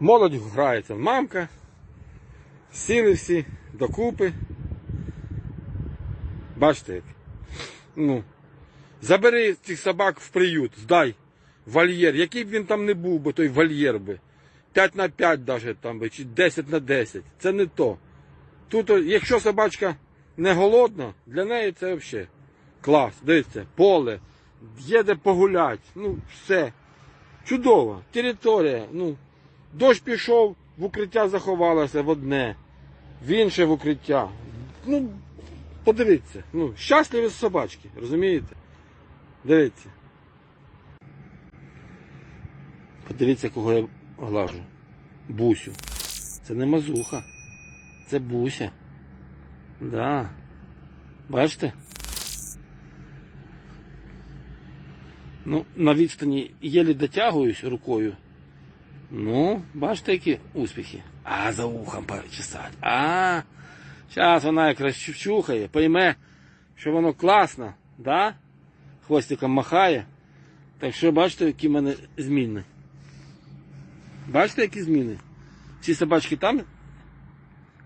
Молодь грається, мамка. Сіли всі докупи. Бачите як? Ну. Забери цих собак в приют, здай вольєр. Який б він там не був, бо той вольєр би. 5 на 5 даже там би, чи 10 на 10. Це не то. Тут, якщо собачка не голодна, для неї це взагалі клас. Дивіться, поле, є де погулять. Ну, все. Чудово. Територія. Ну, дощ пішов, в укриття заховалася в одне, в інше в укриття. Ну, подивіться. Ну, щасливі собачки, розумієте? Дивіться. Подивіться, кого я глажу. Бусю. Це не мазуха. Це буся. Да. Бачите? Ну, на відстані єлі дотягуюсь рукою. Ну, бачите, які успіхи. А, за ухом почесать. А, зараз вона якраз чухає, пойме, що воно класно, да? Хвостиком махає. Так що бачите, які в мене зміни. Бачите, які зміни? Ці собачки там.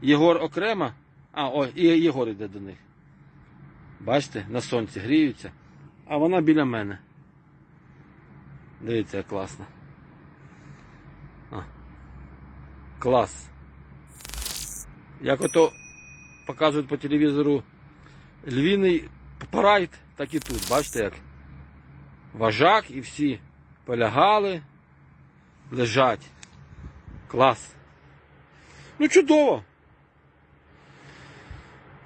Єгор окремо. А, о, і Єгор йде до них. Бачите, на сонці гріються. А вона біля мене. Дивіться, як класно. А. Клас. Як ото показують по телевізору львіний парайд, так і тут, бачите як. Вожак і всі полягали, лежать. Клас. Ну чудово.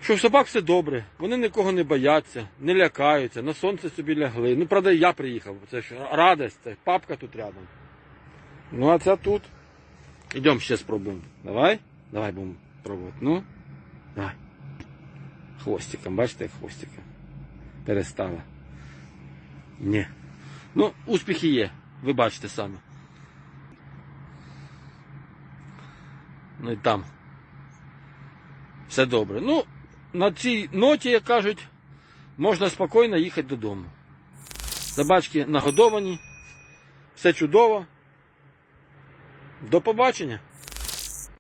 Що в собак все добре, вони нікого не бояться, не лякаються, на сонце собі лягли. Ну, правда, я приїхав, це ж радость, це папка тут рядом. Ну, а це тут. Ідемо ще спробуємо. Давай? Давай будемо пробувати. Ну, давай. Хвостиком, бачите, хвостиком. Перестала. Ні. Ну, успіхи є, ви бачите самі. Ну і там. Все добре. Ну, на цій ноті, як кажуть, можна спокійно їхати додому. Собачки нагодовані, все чудово. До побачення.